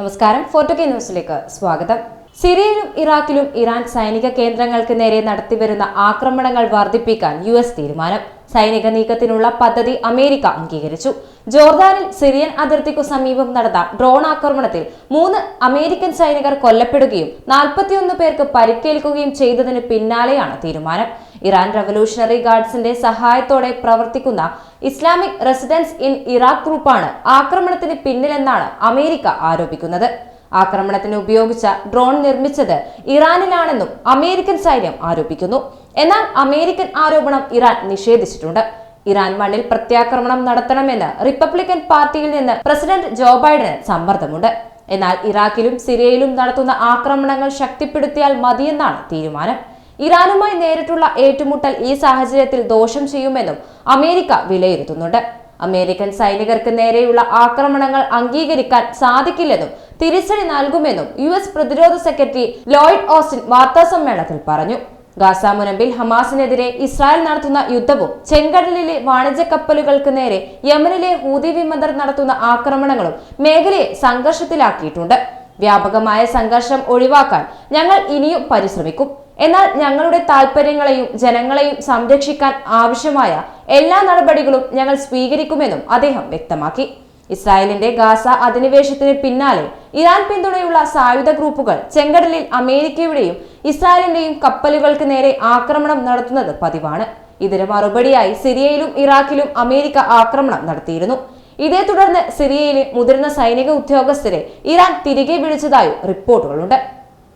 നമസ്കാരം ഫോർട്ടോ കെ ന്യൂസിലേക്ക് സ്വാഗതം. സിറിയയിലും ഇറാഖിലും ഇറാൻ സൈനിക കേന്ദ്രങ്ങൾക്ക് നേരെ നടത്തിവരുന്ന ആക്രമണങ്ങൾ വർദ്ധിപ്പിക്കാൻ യു എസ് തീരുമാനം. സൈനിക നീക്കത്തിനുള്ള പദ്ധതി അമേരിക്ക അംഗീകരിച്ചു. ജോർദാനിൽ സിറിയൻ അതിർത്തിക്കു സമീപം നടന്ന ഡ്രോൺ ആക്രമണത്തിൽ മൂന്ന് അമേരിക്കൻ സൈനികർ കൊല്ലപ്പെടുകയും നാൽപ്പത്തിയൊന്ന് പേർക്ക് പരിക്കേൽക്കുകയും ചെയ്തതിന് പിന്നാലെയാണ് തീരുമാനം. ഇറാൻ റവല്യൂഷണറി ഗാർഡ്സിന്റെ സഹായത്തോടെ പ്രവർത്തിക്കുന്ന ഇസ്ലാമിക് റെസിഡൻസ് ഇൻ ഇറാഖ് ഗ്രൂപ്പാണ് ആക്രമണത്തിന് പിന്നിലെന്നാണ് അമേരിക്ക ആരോപിക്കുന്നത്. ആക്രമണത്തിന് ഉപയോഗിച്ച ഡ്രോൺ നിർമ്മിച്ചത് ഇറാനിലാണെന്നും അമേരിക്കൻ സൈന്യം ആരോപിക്കുന്നു. എന്നാൽ അമേരിക്കൻ ആരോപണം ഇറാൻ നിഷേധിച്ചിട്ടുണ്ട്. ഇറാൻ മണ്ണിൽ പ്രത്യാക്രമണം നടത്തണമെന്ന് റിപ്പബ്ലിക്കൻ പാർട്ടിയിൽ നിന്ന് പ്രസിഡന്റ് ജോ ബൈഡന് സമ്മർദ്ദമുണ്ട്. എന്നാൽ ഇറാഖിലും സിറിയയിലും നടത്തുന്ന ആക്രമണങ്ങൾ ശക്തിപ്പെടുത്തിയാൽ മതിയെന്നാണ് തീരുമാനം. ഇറാനുമായി നേരിട്ടുള്ള ഏറ്റുമുട്ടൽ ഈ സാഹചര്യത്തിൽ ദോഷം ചെയ്യുമെന്നും അമേരിക്ക വിലയിരുത്തുന്നുണ്ട്. അമേരിക്കൻ സൈനികർക്ക് നേരെയുള്ള ആക്രമണങ്ങൾ അംഗീകരിക്കാൻ സാധിക്കില്ലെന്നും തിരിച്ചടി നൽകുമെന്നും യു എസ് പ്രതിരോധ സെക്രട്ടറി ലോയിഡ് ഓസ്റ്റിൻ വാർത്താസമ്മേളനത്തിൽ പറഞ്ഞു. ഗാസ മുനമ്പിൽ ഹമാസിനെതിരെ ഇസ്രായേൽ നടത്തുന്ന യുദ്ധവും ചെങ്കടലിലെ വാണിജ്യ കപ്പലുകൾക്ക് നേരെ യമനിലെ ഹൂതി വിമതർ നടത്തുന്ന ആക്രമണങ്ങളും മേഖലയെ സംഘർഷത്തിലാക്കിയിട്ടുണ്ട്. വ്യാപകമായ സംഘർഷം ഒഴിവാക്കാൻ ഞങ്ങൾ ഇനിയും പരിശ്രമിക്കും. എന്നാൽ ഞങ്ങളുടെ താൽപ്പര്യങ്ങളെയും ജനങ്ങളെയും സംരക്ഷിക്കാൻ ആവശ്യമായ എല്ലാ നടപടികളും ഞങ്ങൾ സ്വീകരിക്കുമെന്നും അദ്ദേഹം വ്യക്തമാക്കി. ഇസ്രായേലിന്റെ ഗാസ അധിനിവേശത്തിന് പിന്നാലെ ഇറാൻ പിന്തുണയുള്ള സായുധ ഗ്രൂപ്പുകൾ ചെങ്കടലിൽ അമേരിക്കയുടെയും ഇസ്രായേലിന്റെയും കപ്പലുകൾക്ക് നേരെ ആക്രമണം നടത്തുന്നത് പതിവാണ്. ഇതിന് മറുപടിയായി സിറിയയിലും ഇറാഖിലും അമേരിക്ക ആക്രമണം നടത്തിയിരുന്നു. ഇതേ തുടർന്ന് സിറിയയിലെ മുതിർന്ന സൈനിക ഉദ്യോഗസ്ഥരെ ഇറാൻ തിരികെ വിളിച്ചതായും റിപ്പോർട്ടുകളുണ്ട്.